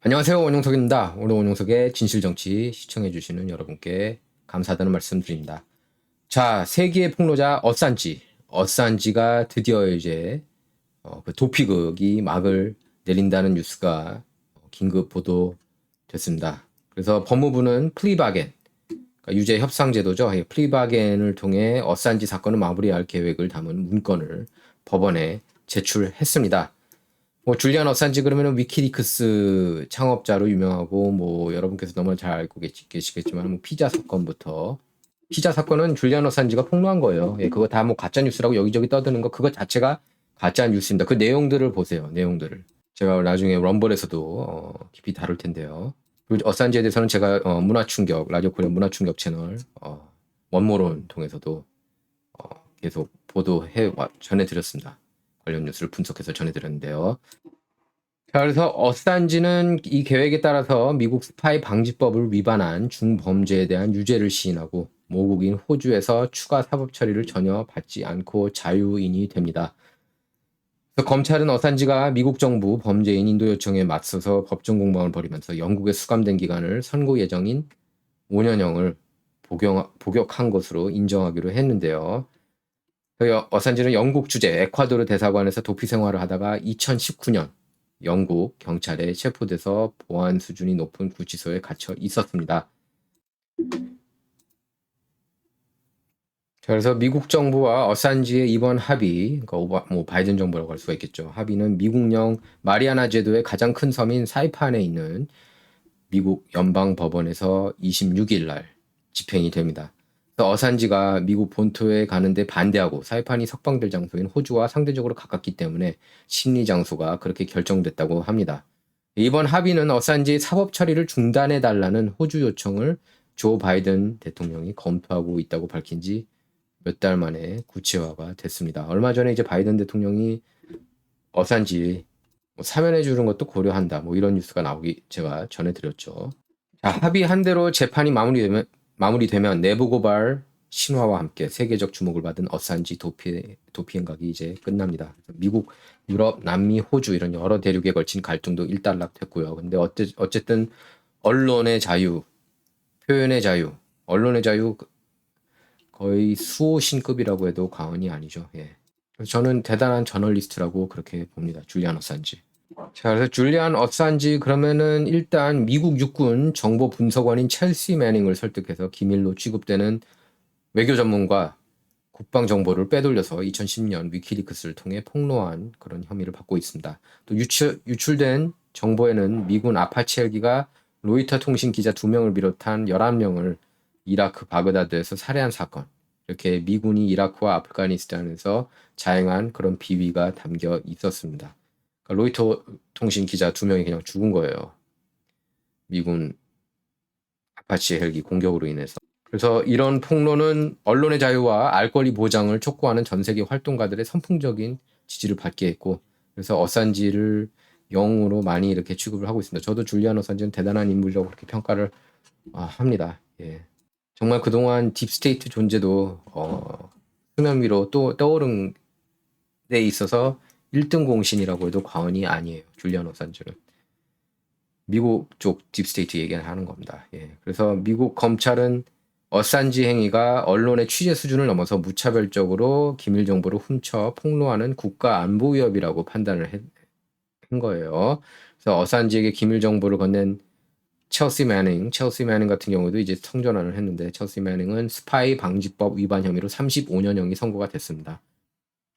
안녕하세요. 원용석입니다. 오늘 원용석의 진실정치 시청해주시는 여러분께 감사하다는 말씀 드립니다. 자, 세계의 폭로자 어산지. 어산지가 드디어 이제 어, 그 도피극이 막을 내린다는 뉴스가 긴급 보도됐습니다. 그래서 법무부는 플리바겐, 그러니까 유죄 협상 제도죠. 이 플리바겐을 통해 어산지 사건을 마무리할 계획을 담은 문건을 법원에 제출했습니다. 뭐 줄리안 어산지 그러면은 위키리크스 창업자로 유명하고 뭐 여러분께서 너무 잘 알고 계시, 계시겠지만 뭐 피자 사건부터 피자 사건은 줄리안 어산지가 폭로한 거예요. 예, 그거 다 뭐 가짜 뉴스라고 여기저기 떠드는 거 그거 자체가 가짜 뉴스입니다. 그 내용들을 보세요. 내용들을 제가 나중에 럼블에서도 어, 깊이 다룰 텐데요. 그리고 어산지에 대해서는 제가 어, 문화 충격 라디오 코리아 문화 충격 채널 어, 원모론 통해서도 어, 계속 보도해 와- 전해드렸습니다. 관련 뉴스를 분석해서 전해드렸는데요. 자, 그래서 어산지는 이 계획에 따라서 미국 스파이 방지법을 위반한 중범죄에 대한 유죄를 시인하고 모국인 호주에서 추가 사법 처리를 전혀 받지 않고 자유인이 됩니다. 검찰은 어산지가 미국 정부 범죄인 인도 요청에 맞서서 법정 공방을 벌이면서 영국에 수감된 기간을 선고 예정인 5년형을 복용, 복역한 것으로 인정하기로 했는데요. 그 여- 어산지는 영국 주재 에콰도르 대사관에서 도피 생활을 하다가 2019년 영국 경찰에 체포돼서 보안 수준이 높은 구치소에 갇혀 있었습니다. 자, 그래서 미국 정부와 어산지의 이번 합의, 그러니까 오바- 뭐 바이든 정부라고 할 수가 있겠죠. 합의는 미국령 마리아나 제도의 가장 큰 섬인 사이판에 있는 미국 연방 법원에서 26일 날 집행이 됩니다. 어산지가 미국 본토에 가는데 반대하고 사이판이 석방될 장소인 호주와 상대적으로 가깝기 때문에 심리 장소가 그렇게 결정됐다고 합니다. 이번 합의는 어산지의 사법 처리를 중단해 달라는 호주 요청을 조 바이든 대통령이 검토하고 있다고 밝힌 지 몇 달 만에 구체화가 됐습니다. 얼마 전에 이제 바이든 대통령이 어산지 뭐 사면해 주는 것도 고려한다. 뭐 이런 뉴스가 나오기 제가 전해드렸죠. 자, 합의한 대로 재판이 마무리되면 마무리되면 내부 고발 신화와 함께 세계적 주목을 받은 어산지 도피 도피 행각이 이제 끝납니다. 미국, 유럽, 남미, 호주 이런 여러 대륙에 걸친 갈등도 일단락됐고요. 근데 어째, 어쨌든 언론의 자유, 표현의 자유, 언론의 자유 거의 수호신급이라고 해도 과언이 아니죠. 예. 저는 대단한 저널리스트라고 그렇게 봅니다. 줄리안 어산지. 자, 그래서 줄리안 어산지 그러면은 일단 미국 육군 정보 분석원인 첼시 매닝을 설득해서 기밀로 취급되는 외교 전문가 국방 정보를 빼돌려서 2010년 위키리크스를 통해 폭로한 그런 혐의를 받고 있습니다. 또 유출, 유출된 정보에는 미군 아파치 헬기가 로이터 통신 기자 2명을 비롯한 11명을 이라크 바그다드에서 살해한 사건. 이렇게 미군이 이라크와 아프가니스탄에서 자행한 그런 비위가 담겨 있었습니다. 그러니까 로이터 통신 기자 두 명이 그냥 죽은 거예요. 미군 아파치 헬기 공격으로 인해서. 그래서 이런 폭로는 언론의 자유와 알 권리 보장을 촉구하는 전 세계 활동가들의 선풍적인 지지를 받게 했고, 그래서 어산지를 영웅으로 많이 이렇게 취급을 하고 있습니다. 저도 줄리안 어산지는 대단한 인물이라고 그렇게 평가를 아, 합니다. 예. 정말 그동안 딥스테이트 존재도 어, 수면 위로 또 떠오른 데 있어서 1등 공신이라고 해도 과언이 아니에요. 줄리안 어산지는. 미국 쪽 딥스테이트 얘기하는 겁니다. 예. 그래서 미국 검찰은 어산지 행위가 언론의 취재 수준을 넘어서 무차별적으로 기밀 정보를 훔쳐 폭로하는 국가 안보 위협이라고 판단을 했- 한 거예요. 그래서 어산지에게 기밀 정보를 건넨 첼시 매닝, 첼시 매닝 같은 경우도 이제 성전환을 했는데 첼시 매닝은 스파이 방지법 위반 혐의로 35년형이 선고가 됐습니다.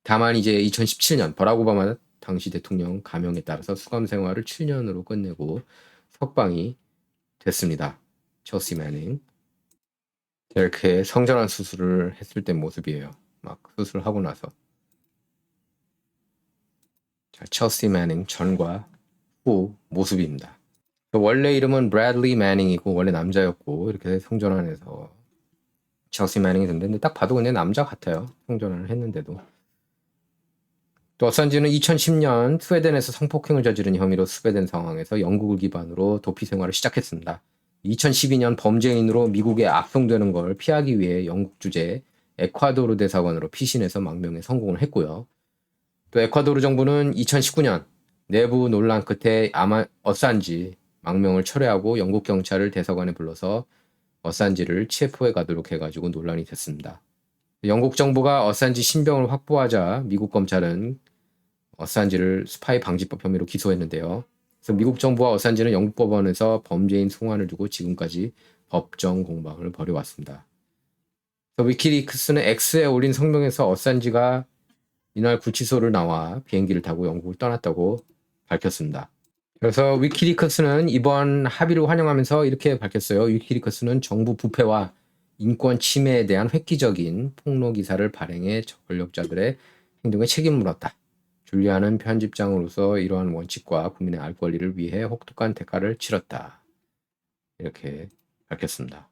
다만 이제 2017년 버락 오바마 당시 대통령 감형에 따라서 수감 생활을 7년으로 끝내고 석방이 됐습니다. 첼시 매닝. 이렇게 성전환 수술을 했을 때 모습이에요. 막 수술하고 나서. 자, 첼시 매닝 전과 후 모습입니다. 원래 이름은 브래들리 매닝이고 원래 남자였고 이렇게 성전환해서 첼시 매닝이 됐는데 딱 봐도 그냥 남자 같아요. 성전환을 했는데도. 또 어산지는 2010년 스웨덴에서 성폭행을 저지른 혐의로 수배된 상황에서 영국을 기반으로 도피 생활을 시작했습니다. 2012년 범죄인으로 미국에 압송되는 걸 피하기 위해 영국 주재 에콰도르 대사관으로 피신해서 망명에 성공을 했고요. 또 에콰도르 정부는 2019년 내부 논란 끝에 아마 어산지 망명을 철회하고 영국 경찰을 대사관에 불러서 어산지를 체포해 가도록 해가지고 논란이 됐습니다. 영국 정부가 어산지 신병을 확보하자 미국 검찰은 어산지를 스파이 방지법 혐의로 기소했는데요. 그래서 미국 정부와 어산지는 영국 법원에서 범죄인 송환을 두고 지금까지 법정 공방을 벌여왔습니다. 위키리크스는 X에 올린 성명에서 어산지가 이날 구치소를 나와 비행기를 타고 영국을 떠났다고 밝혔습니다. 그래서 위키리크스는 이번 합의를 환영하면서 이렇게 밝혔어요. 위키리크스는 정부 부패와 인권 침해에 대한 획기적인 폭로 기사를 발행해 권력자들의 행동에 책임을 물었다. 줄리아는 편집장으로서 이러한 원칙과 국민의 알 권리를 위해 혹독한 대가를 치렀다. 이렇게 밝혔습니다.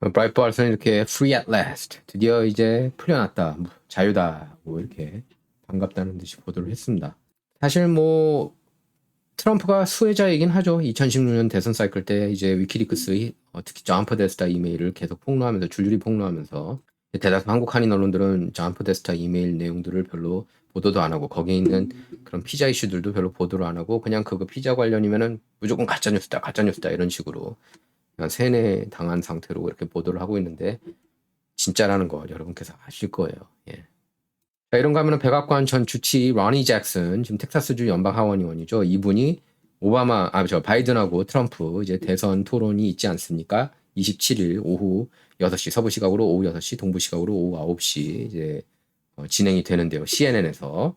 브라이트바트는 이렇게 free at last 드디어 이제 풀려났다 자유다 뭐 이렇게 반갑다는 듯이 보도를 했습니다. 사실 뭐 트럼프가 수혜자이긴 하죠. 2016년 대선 사이클 때 이제 위키리크스 어, 특히 존 포데스타 이메일을 계속 폭로하면서 줄줄이 폭로하면서 대다수 한국 한인 언론들은 존 포데스타 이메일 내용들을 별로 보도도 안 하고 거기에 있는 그런 피자 이슈들도 별로 보도를 안 하고 그냥 그거 피자 관련이면은 무조건 가짜 뉴스다 가짜 뉴스다 이런 식으로 그냥 세뇌 당한 상태로 이렇게 보도를 하고 있는데 진짜라는 거 여러분께서 아실 거예요. 예. 자, 이런가 하면은 백악관 전 주치 러니 잭슨 지금 텍사스주 연방 하원 의원이죠. 이분이 오바마 아 저 바이든하고 트럼프 이제 대선 토론이 있지 않습니까? 27일 오후 6시 서부 시각으로 오후 6시 동부 시각으로 오후 9시 이제 어, 진행이 되는데요. CNN에서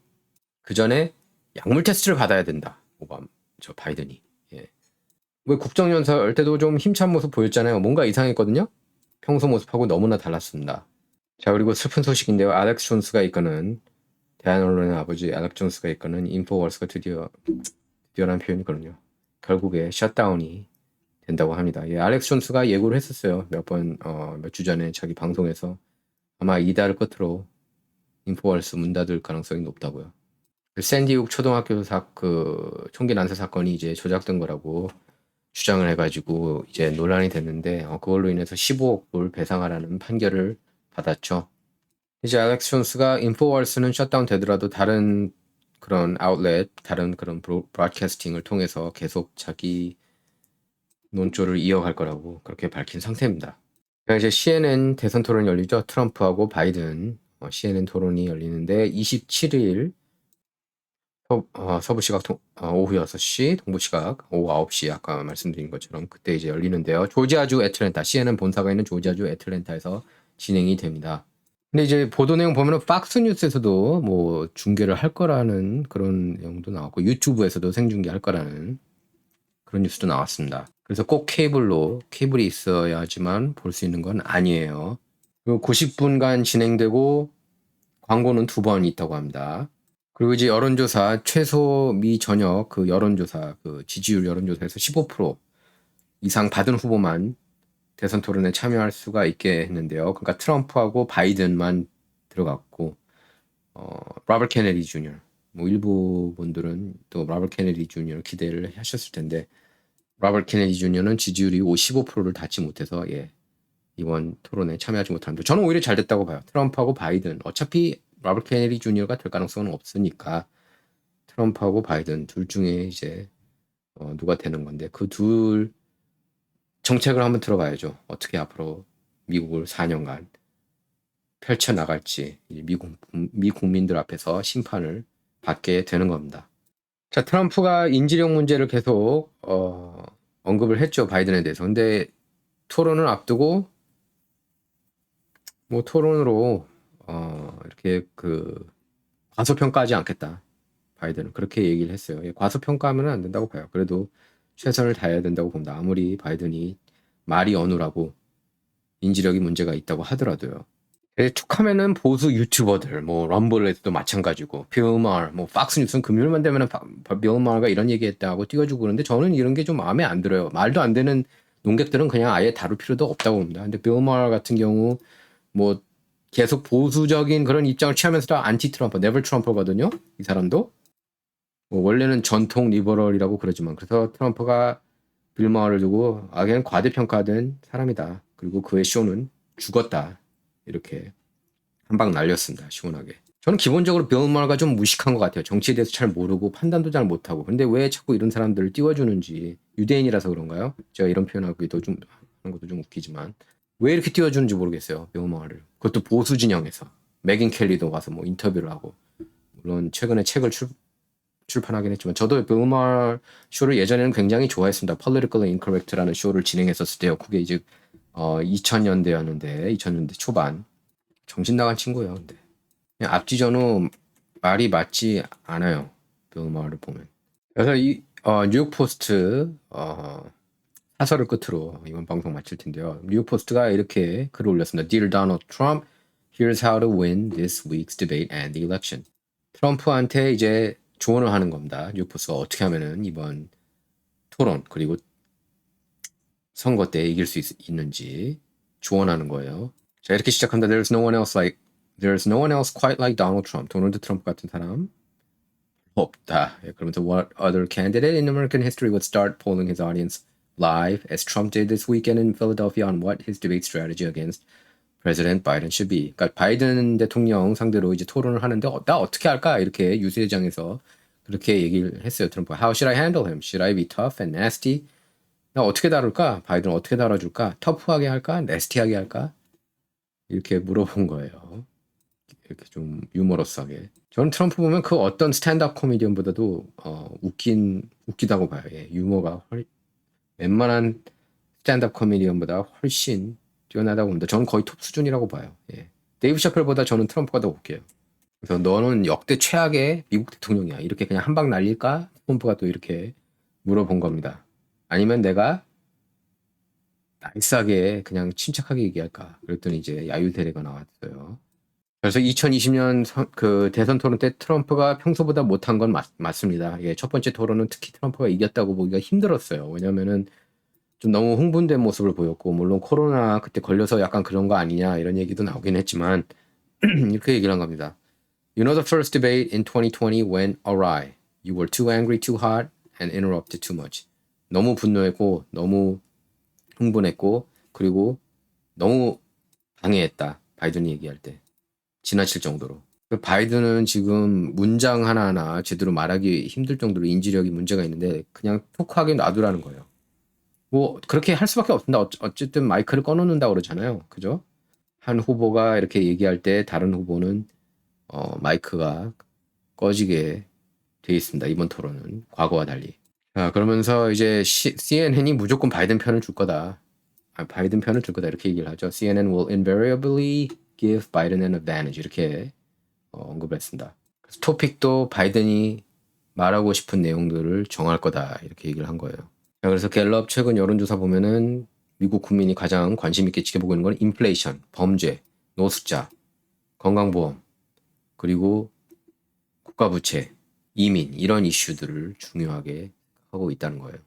그 전에 약물 테스트를 받아야 된다. 오바마 저 바이든이 예. 왜 국정연설 때도 좀 힘찬 모습 보였잖아요. 뭔가 이상했거든요. 평소 모습하고 너무나 달랐습니다. 자 그리고 슬픈 소식인데요. 알렉스 존스가 이끄는 대한 언론의 아버지 알렉스 존스가 이끄는 인포월스가 드디어 드디어라는 표현이거든요. 결국에 셧다운이 된다고 합니다. 예, 알렉스 존스가 예고를 했었어요. 몇 번, 어, 몇 주 전에 자기 방송에서 아마 이달을 끝으로 인포월스 문 닫을 가능성이 높다고요. 그 샌디욱 초등학교 사, 그 총기 난사 사건이 이제 조작된 거라고 주장을 해가지고 이제 논란이 됐는데 어, 그걸로 인해서 15억 불 배상하라는 판결을 받았죠. 이제 알렉스 존스가 인포월스는 셧다운 되더라도 다른 그런 아웃렛, 다른 그런 브로, 브로드캐스팅을 통해서 계속 자기 논조를 이어갈 거라고 그렇게 밝힌 상태입니다. 이제 CNN 대선 토론이 열리죠. 트럼프하고 바이든 어, CNN 토론이 열리는데 27일 서, 어, 서부 시각 동, 어, 오후 6시, 동부 시각 오후 9시 아까 말씀드린 것처럼 그때 이제 열리는데요. 조지아주 애틀랜타, CNN 본사가 있는 조지아주 애틀랜타에서 진행이 됩니다. 근데 이제 보도 내용 보면은 팍스 뉴스에서도 뭐 중계를 할 거라는 그런 내용도 나왔고 유튜브에서도 생중계 할 거라는 그런 뉴스도 나왔습니다. 그래서 꼭 케이블로 케이블이 있어야지만 볼 수 있는 건 아니에요. 그리고 90분간 진행되고 광고는 두 번 있다고 합니다. 그리고 이제 여론조사 최소 미 전역 그 여론조사 그 지지율 여론조사에서 15% 이상 받은 후보만 대선 토론에 참여할 수가 있게 했는데요. 그러니까 트럼프하고 바이든만 들어갔고 어 로버트 케네디 주니어 뭐 일부 분들은 또 로버트 케네디 주니어 기대를 하셨을 텐데 로버트 케네디 주니어는 지지율이 55%를 닿지 못해서 예 이번 토론에 참여하지 못하는데 저는 오히려 잘 됐다고 봐요. 트럼프하고 바이든 어차피 로버트 케네디 주니어가 될 가능성은 없으니까 트럼프하고 바이든 둘 중에 이제 어, 누가 되는 건데 그 둘 정책을 한번 들어봐야죠. 어떻게 앞으로 미국을 4년간 펼쳐 나갈지 미국 미 국민들 앞에서 심판을 받게 되는 겁니다. 자 트럼프가 인지력 문제를 계속 어, 언급을 했죠 바이든에 대해서. 근데 토론을 앞두고 뭐 토론으로 어, 이렇게 그 과소평가하지 않겠다. 바이든은 그렇게 얘기를 했어요. 예, 과소평가하면 안 된다고 봐요. 그래도 최선을 다해야 된다고 봅니다. 아무리 바이든이 말이 어눌하고 인지력이 문제가 있다고 하더라도요. 예, 툭하면은 보수 유튜버들, 뭐 럼블에서도 마찬가지고 빌마르, 뭐 팍스뉴스는 금요일만 되면은 빌마르가 이런 얘기했다고 띄워주고 그러는데 저는 이런 게 좀 마음에 안 들어요. 말도 안 되는 농객들은 그냥 아예 다룰 필요도 없다고 봅니다. 근데 빌마르 같은 경우 뭐 계속 보수적인 그런 입장을 취하면서도 안티 트럼프, 네버 트럼프거든요. 이 사람도 뭐 원래는 전통 리버럴이라고 그러지만 그래서 트럼프가 빌마를 두고 아 그냥 과대평가된 사람이다. 그리고 그의 쇼는 죽었다. 이렇게 한 방 날렸습니다. 시원하게. 저는 기본적으로 빌 마가 좀 무식한 것 같아요. 정치에 대해서 잘 모르고 판단도 잘 못하고. 근데 왜 자꾸 이런 사람들을 띄워주는지 유대인이라서 그런가요? 제가 이런 표현하기도 좀 하는 것도 좀 웃기지만 왜 이렇게 띄워주는지 모르겠어요. 빌 마를. 그것도 보수 진영에서 맥인 켈리도 와서 뭐 인터뷰를 하고 물론 최근에 책을 출, 출판하긴 했지만 저도 빌마 쇼를 예전에는 굉장히 좋아했습니다. Politically Incorrect라는 쇼를 진행했었을 때요. 그게 이제 어 2000년대였는데 2000년대 초반 정신 나간 친구예요. 근데 그냥 앞지전후 말이 맞지 않아요. 빌마를 보면. 그래서 이 어, 뉴욕 포스트 어, 사설을 끝으로 이번 방송 마칠 텐데요. 뉴욕 포스트가 이렇게 글을 올렸습니다. Dear Donald Trump, here's how to win this week's debate and the election. 트럼프한테 이제 조언을 하는 겁니다. 뉴욕 포스트가 어떻게 하면은 이번 토론 그리고 선거 때 이길 수 있, 있는지 조언하는 거예요. 자 이렇게 시작합니다. There's no one else like There's no one else quite like Donald Trump. 도널드 트럼프 같은 사람 없다. 예, 그러면서 what other candidate in American history would start polling his audience live as Trump did this weekend in Philadelphia on what his debate strategy against President Biden should be. 그러니까 바이든 대통령 상대로 이제 토론을 하는데 어, 나 어떻게 할까 이렇게 유세장에서 그렇게 얘기를 했어요. 트럼프. How should I handle him? Should I be tough and nasty? 나 어떻게 다룰까? 바이든 어떻게 다뤄줄까? 터프하게 할까? 네스티하게 할까? 이렇게 물어본 거예요. 이렇게 좀 유머러스하게. 저는 트럼프 보면 그 어떤 스탠드업 코미디언보다도 어, 웃긴 웃기다고 봐요. 예, 유머가 훨, 웬만한 스탠드업 코미디언보다 훨씬 뛰어나다고 봅니다. 저는 거의 톱 수준이라고 봐요. 예. 데이브 샤펠보다 저는 트럼프가 더 웃겨요. 그래서 너는 역대 최악의 미국 대통령이야. 이렇게 그냥 한 방 날릴까? 트럼프가 또 이렇게 물어본 겁니다. 아니면 내가 나이스하게 그냥 침착하게 얘기할까? 그랬더니 이제 야유대례가 나왔어요. 그래서 2020년 선, 그 대선 토론 때 트럼프가 평소보다 못한 건 맞, 맞습니다. 예, 첫 번째 토론은 특히 트럼프가 이겼다고 보기가 힘들었어요. 왜냐면은 좀 너무 흥분된 모습을 보였고, 물론 코로나 그때 걸려서 약간 그런 거 아니냐 이런 얘기도 나오긴 했지만, 이렇게 얘기를 한 겁니다. You know the first debate in 2020 went awry. You were too angry, too hot, and interrupted too much. 너무 분노했고, 너무 흥분했고, 그리고 너무 방해했다. 바이든이 얘기할 때. 지나칠 정도로. 그 바이든은 지금 문장 하나하나 제대로 말하기 힘들 정도로 인지력이 문제가 있는데 그냥 톡하게 놔두라는 거예요. 뭐 그렇게 할 수밖에 없습니다. 어쨌든 마이크를 꺼놓는다 그러잖아요. 그죠? 한 후보가 이렇게 얘기할 때 다른 후보는 어, 마이크가 꺼지게 돼 있습니다. 이번 토론은 과거와 달리. 자, 그러면서 이제 CNN이 무조건 바이든 편을 줄 거다. 아, 바이든 편을 줄 거다 이렇게 얘기를 하죠. CNN will invariably give Biden an advantage 이렇게 어, 언급을 했습니다. 그래서 토픽도 바이든이 말하고 싶은 내용들을 정할 거다 이렇게 얘기를 한 거예요. 자, 그래서 갤럽 최근 여론조사 보면은 미국 국민이 가장 관심 있게 지켜보고 있는 건 인플레이션, 범죄, 노숙자, 건강보험, 그리고 국가부채, 이민 이런 이슈들을 중요하게 하고 있다는 거예요.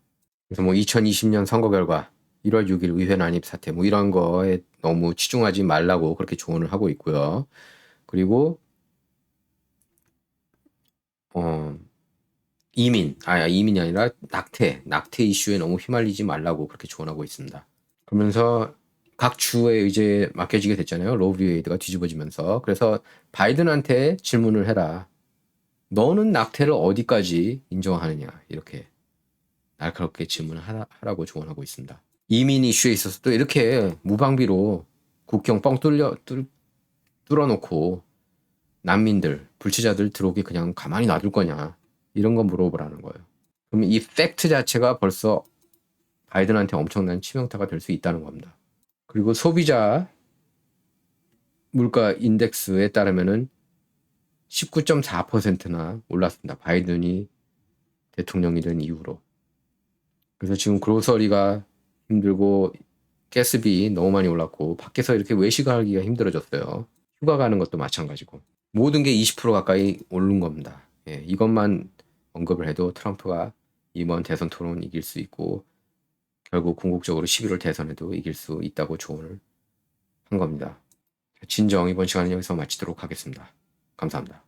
그래서 뭐 2020년 선거 결과 1월 6일 의회 난입 사태 뭐 이런 거에 너무 치중하지 말라고 그렇게 조언을 하고 있고요. 그리고 어 이민 아 이민이 아니라 낙태 낙태 이슈에 너무 휘말리지 말라고 그렇게 조언하고 있습니다. 그러면서 각 주에 이제 맡겨지게 됐잖아요. 로브 웨이드가 뒤집어지면서 그래서 바이든한테 질문을 해라. 너는 낙태를 어디까지 인정하느냐 이렇게 날카롭게 질문을 하라고 조언하고 있습니다. 이민 이슈에 있어서 또 이렇게 무방비로 국경 뻥 뚫려 뚫, 뚫어놓고 난민들, 불치자들 들어오게 그냥 가만히 놔둘 거냐 이런 거 물어보라는 거예요. 그럼 이 팩트 자체가 벌써 바이든한테 엄청난 치명타가 될 수 있다는 겁니다. 그리고 소비자 물가 인덱스에 따르면은 19.4%나 올랐습니다. 바이든이 대통령이 된 이후로. 그래서 지금 그로서리가 힘들고 가스비 너무 많이 올랐고 밖에서 이렇게 외식을 하기가 힘들어졌어요. 휴가 가는 것도 마찬가지고 모든 게 20% 가까이 오른 겁니다. 예, 이것만 언급을 해도 트럼프가 이번 대선 토론 이길 수 있고 결국 궁극적으로 11월 대선에도 이길 수 있다고 조언을 한 겁니다. 진정 이번 시간은 여기서 마치도록 하겠습니다. 감사합니다.